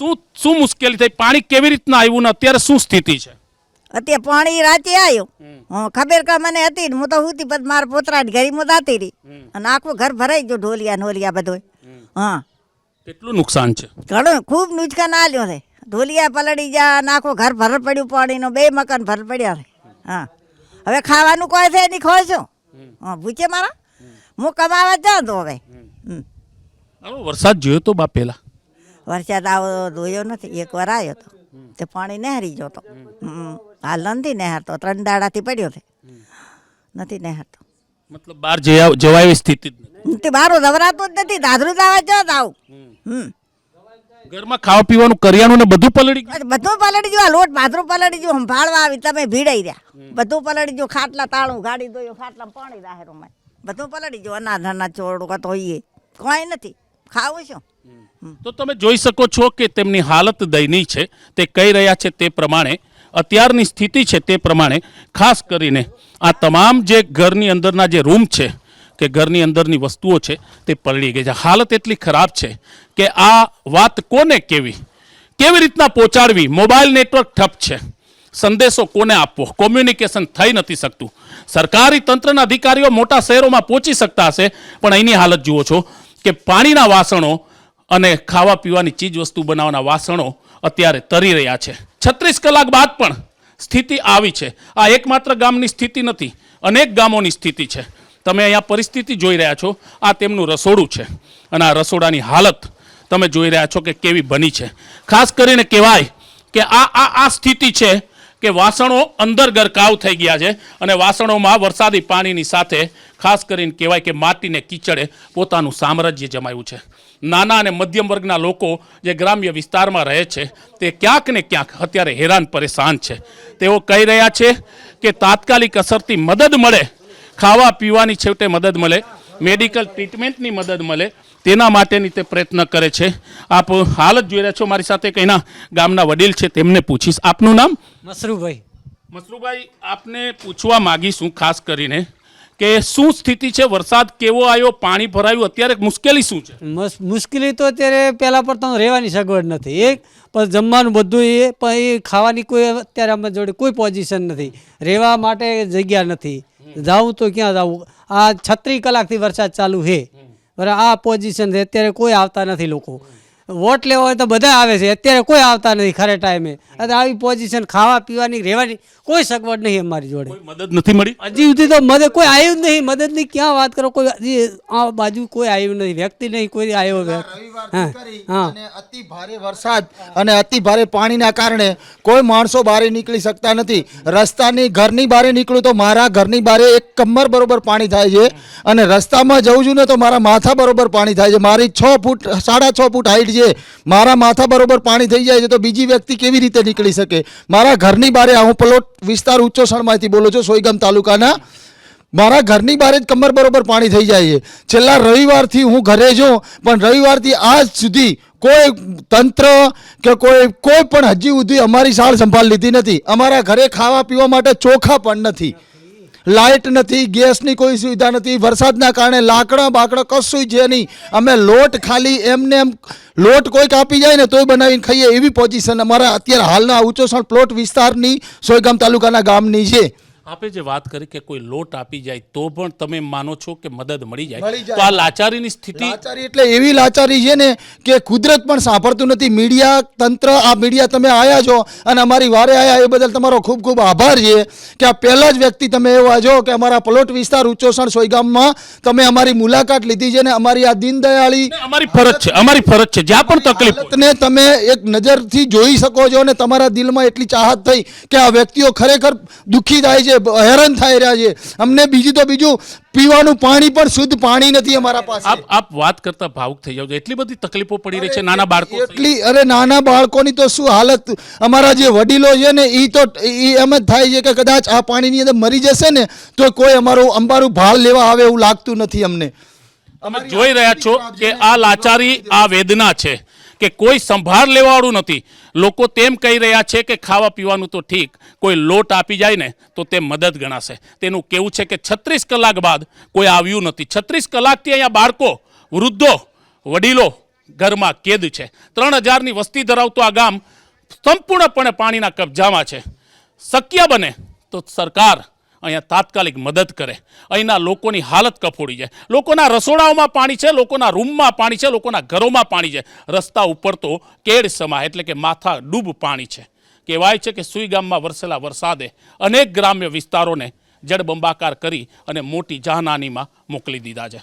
શું શું મુશ્કેલી થઈ? પાણી કેવી રીતના આવ્યું ને અત્યારે શું સ્થિતિ છે? અત્યારે પાણી રાતે આવ્યું. હં, ખબર કે મને હતી ને? હું તો હુતી પછી મારા પોતરા ઘરી માં દાતી રહી. અને આખું ઘર ભરાઈ ગયું ઢોલિયા નોલિયા બધું હા. કેટલું નુકસાન છે? ઘણું ખૂબ નુકસાન આલ્યો છે. ઢોલિયા પલળી ગયા અને આખું ઘર ભર પડ્યું પાણીનો બે મકાન ભર પડ્યા છે. હા. હવે ખાવાનું કોઈ છે ખોય છું હા ભૂચે મારા? હું કમાવા જાઉં તો હવે. વરસાદ જોયો તો બા પહેલા. વરસાદ આવો જોયો નથી એક વાર આવ્યો તો. તે પાણી નહેરી ગયો તો હમ. હાલ નથી નહેરતો ત્રણ દાડાથી પડ્યો છે. નથી નહેરતો. મતલબ બહાર જવાય એવી સ્થિતિ તે બહાર જવરાતો જ નથી દાદરું જવા જો આવું હમ. ઘરમાં ખાવા પીવાનું કરિયાણું ને બધું પલળી ગયું? બધું પલળી ગયું આ લોટ ભાદરું પલળી ગયું સંભાળવા આવી તમે ભીડાઈ રહ્યા. બધું પલળી ગયું ખાટલા તાળું ગાડી દોયો ખાટલા પાણી રાહેરો મેં બધું પલળી ગયું અનાજ અનાજ ચોડું તો એ કોઈ નથી. ખાવું શું? તો તમે જોઈ શકો છો કે તેમની હાલત દયનીય છે. તે કહી રહ્યા છે તે પ્રમાણે, અત્યારની સ્થિતિ છે તે પ્રમાણે, ખાસ કરીને આ તમામ જે ઘરની અંદરના જે રૂમ છે, કે ઘરની અંદરની વસ્તુઓ છે, તે પલળી ગઈ છે. હાલત એટલી ખરાબ છે કે આ વાત કોને કેવી? કેવી રીતના પહોંચાડવી? મોબાઈલ નેટવર્ક ઠપ છે. સંદેશો કોને આપવો? કોમ્યુનિકેશન થઈ નથી શકતું. સરકારી તંત્રના અધિકારીઓ મોટા શહેરોમાં પહોંચી શકતા હશે, પણ અહીંની હાલત જુઓ છો કે પાણીના વાસણો અને ખાવા પીવાની ચીજ વસ્તુ બનાવવાના વાસણો અત્યારે તરી રહ્યા છે. છત્રીસ કલાક બાદ પણ સ્થિતિ આવી છે. આ એકમાત્ર ગામની સ્થિતિ નથી, અનેક ગામોની સ્થિતિ છે. તમે અહીંયા પરિસ્થિતિ જોઈ રહ્યા છો, આ તેમનું રસોડું છે. અને આ રસોડાની હાલત તમે જોઈ રહ્યા છો કે કેવી બની છે. ખાસ કરીને કહેવાય કે આ આ આ સ્થિતિ છે કે વાસણો અંદર ગરકાવ થઈ ગયા છે અને વાસણોમાં વરસાદી પાણીની સાથે ખાસ કરીને કહેવાય કે માટીને કીચડે પોતાનું સામ્રાજ્ય જમાયું છે. નાના અને મધ્યમ વર્ગના લોકો જે ગ્રામ્ય વિસ્તારમાં રહે છે તે ક્યાંક ને ક્યાંક અત્યારે હેરાન પરેશાન છે. તેઓ કહી રહ્યા છે કે તાત્કાલિક અસરથી મદદ મળે ખાવા પીવાની છેવટે મદદ મળે મેડિકલ ટ્રીટમેન્ટની મદદ મળે તેના માટેની તે પ્રયત્ન કરે છે. આપ હાલત જોઈ રહ્યા છો મારી સાથે કઈના ગામના વડીલ છે તેમને પૂછીશ. આપનું નામ? મસરૂભાઈ. મસરૂભાઈ આપને પૂછવા માગીશું ખાસ કરીને કે શું સ્થિતિ છે? વરસાદ કેવો આવ્યો? પાણી ભરાયું? અત્યારે મુશ્કેલી શું છે? મુશ્કેલી તો અત્યારે પહેલાં પર તો રહેવાની સગવડ નથી. એક, પણ જમવાનું બધું એ, પણ એ ખાવાની કોઈ અત્યારે અમારી જોડે કોઈ પોઝિશન નથી. રહેવા માટે જગ્યા નથી. જાવું તો ક્યાં જાવું આ છત્રીસ કલાકથી વરસાદ ચાલુ છે. બરાબર, આ પોઝિશન છે. અત્યારે કોઈ આવતા નથી લોકો. વોટ લેવા હોય તો બધા આવે છે. અત્યારે કોઈ આવતા નથી ખરે ટાઈમે. અને આવી પોઝિશન ખાવા પીવાની રહેવાની કોઈ સગવડ નહીં અમારી જોડે. મદદ નથી મળી? હજી સુધી તો મદદ કોઈ આવ્યું જ નહીં. મદદની ક્યાં વાત કરો? કોઈ હજી આ બાજુ કોઈ આવ્યું નથી. વ્યક્તિ નહીં કોઈ આવ્યો. હા હા. અતિ ભારે વરસાદ અને અતિ ભારે પાણીના કારણે કોઈ માણસો બહાર નીકળી શકતા નથી. રસ્તાની ઘરની બહાર નીકળું તો મારા ઘરની બહાર એક કમર બરોબર પાણી થાય છે. અને રસ્તામાં જઉં છું ને તો મારા માથા બરોબર પાણી થાય છે. મારી છ ફૂટ સાડા છ ફૂટ હાઈટ છે મારા માથા બરોબર પાણી થઈ જાય છે તો બીજી વ્યક્તિ કેવી રીતે નીકળી શકે? મારા ઘરની બારે હું પલોટ વિસ્તાર ઉચ્ચોસણમાંથી બોલું છું સોયગામ તાલુકાના. મારા ઘરની બહાર જ કમર બરોબર પાણી થઈ જાય છે. છેલ્લા રવિવારથી હું ઘરે છું, પણ રવિવારથી આજ સુધી કોઈ તંત્ર કે કોઈ કોઈ પણ હજી સુધી અમારી સાળ સંભાળ લીધી નથી. અમારા ઘરે ખાવા પીવા માટે ચોખા પણ નથી. લાઇટ નથી, ગેસની કોઈ સુવિધા નથી, વરસાદના કારણે લાકડા બાકડા કશું છે નહીં. અમે લોટ ખાલી એમને એમ લોટ કોઈક આપી જાય ને તોય બનાવીને ખાઈએ એવી પોઝિશન અમારા અત્યારે હાલના ઉચ્ચોસણ પ્લોટ વિસ્તારની સોયગામ તાલુકાના ગામની છે. આપે જે વાત કરી કે કોઈ લોટ આપી જાય તો પણ તમે માનો છો કે મદદ મળી જાય. તો આ લાચારીની સ્થિતિ લાચારી એટલે એવી લાચારી છે ને કે કુદરત પણ સાંભળતું નથી. મીડિયા તંત્ર આ મીડિયા તમે આયા છો અને અમારી વારે આયા એ બદલ તમારો ખૂબ ખૂબ આભાર છે કે આ પહેલા જ વ્યક્તિ તમે એવા છો કે અમારા પલોટ વિસ્તાર ઉચ્ચોસણ સોયગામમાં તમે અમારી મુલાકાત લીધી છે ને અમારી આ દીનદયાળી અમારી ફરજ છે અમારી ફરજ છે. જ્યાં પણ તકલીફ ને તમે એક નજરથી જોઈ શકો છો અને તમારા દિલમાં એટલી ચાહત થઈ કે આ વ્યક્તિઓ ખરેખર દુઃખી થાય છે હેરાન થઈ રહ્યા છે. અમને બીજું તો બીજું પીવાનું પાણી પણ શુદ્ધ પાણી નથી અમારા પાસે. આપ આપ વાત કરતા ભાવુક થઈ જાવ એટલી બધી તકલીફો પડી રહી છે નાના બાળકો એટલી અરે નાના બાળકોની તો શું હાલત? અમારા જે વડીલો છે ને એ તો એ એમ જ થાય છે કે કદાચ આ પાણીની અંદર મરી જશે ને તો કોઈ અમારું અંબારું ભાળ લેવા આવે એવું લાગતું નથી અમને. અમે જોઈ રહ્યા છો કે આ લાચારી આ વેદના છે. કે કોઈ સંભાળ લેવાવાળું નથી. લોકો તેમ કહી રહ્યા છે કે ખાવા પીવાનું તો ઠીક, કોઈ લોટ આપી જાય ને તો તે મદદ ગણાશે. તેનું કેવું છે કે છત્રીસ કલાક બાદ કોઈ આવ્યું નથી. છત્રીસ કલાકથી અહીંયા બાળકો, વૃદ્ધો, વડીલો ઘરમાં કેદ છે. ત્રણ હજારની વસ્તી ધરાવતું આ ગામ સંપૂર્ણપણે પાણીના કબજામાં છે. શક્ય બને તો સરકાર અહીંયા તાત્કાલિક મદદ કરે. અહીંના લોકોની હાલત કફોડી જાય. લોકોના રસોડાઓમાં પાણી છે, લોકોના રૂમમાં પાણી છે, લોકોના ઘરોમાં પાણી છે. રસ્તા ઉપર તો કેડ સમા એટલે કે માથા ડૂબ પાણી છે. કહેવાય છે કે સુઈ ગામમાં વરસેલા વરસાદે અનેક ગ્રામ્ય વિસ્તારોને જળબંબાકાર કરી અને મોટી જાહનાનીમાં મોકલી દીધા છે.